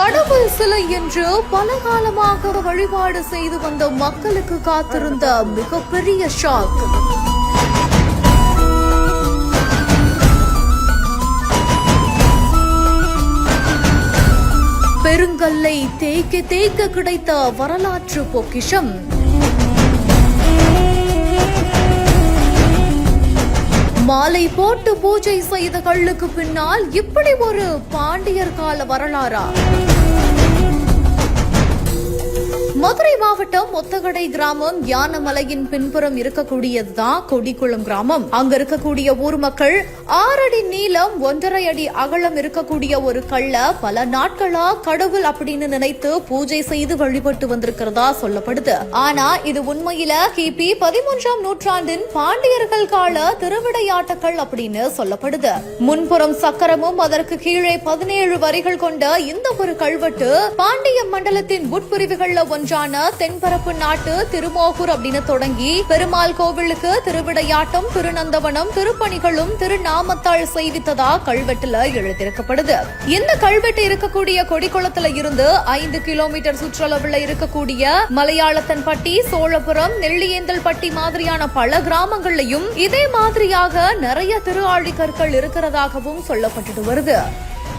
கடவுள் சிலை என்று பல காலமாக வழிபாடு செய்து வந்த மக்களுக்கு காத்திருந்த மிகப்பெரிய ஷாக் பெருங்கல்லை தேய்க்க தேய்க்க கிடைத்த வரலாற்று பொக்கிஷம். மாலை போட்டு பூஜை செய்த கல்லுக்கு பின்னால் இப்படி ஒரு பாண்டியர் கால வரலாறா? மதுரை மாவட்டம் ஒத்தகடை கிராமம் யானமலையின் பின்புறம் இருக்கக்கூடியதுதான் கொடிக்குளம் கிராமம். அங்க இருக்கக்கூடிய ஊர் மக்கள் ஆறடி நீளம் ஒன்றரை அடி அகலம் இருக்கக்கூடிய ஒரு கல்ல பல நாட்களா கடவுள் அப்படின்னு நினைத்து பூஜை செய்து வழிபட்டு வந்திருக்கிறதா சொல்லப்படுது. ஆனா இது உண்மையில கிபி பதிமூன்றாம் நூற்றாண்டின் பாண்டியர்கள் கால திருவிடையாட்டங்கள் அப்படின்னு சொல்லப்படுது. முன்புறம் சக்கரமும் அதற்கு கீழே பதினேழு வரிகள் கொண்ட இந்த ஒரு கல்வெட்டு பாண்டிய மண்டலத்தின் உட்பிரிவுகள்ல ஒன்றான தென்பரப்பு நாட்டு திருமோகூர் அப்படின்னு தொடங்கி பெருமாள் கோவிலுக்கு திருவிடையாட்டம் திருநந்தவனம் திருப்பணிகளும் திருநாமத்தாள் செய்வித்ததா கல்வெட்டுல எழுதியிருக்கப்படுது. இந்த கல்வெட்டு இருக்கக்கூடிய கொடிக்குளத்துல இருந்து ஐந்து கிலோமீட்டர் சுற்றளவுல இருக்கக்கூடிய மலையாளத்தன்பட்டி சோழபுரம் நெல்லியேந்தல் பட்டி மாதிரியான பல கிராமங்கள்லயும் இதே மாதிரியாக நிறைய திரு ஆழிக்கற்கள் இருக்கிறதாகவும் சொல்லப்பட்டுட்டு வருது.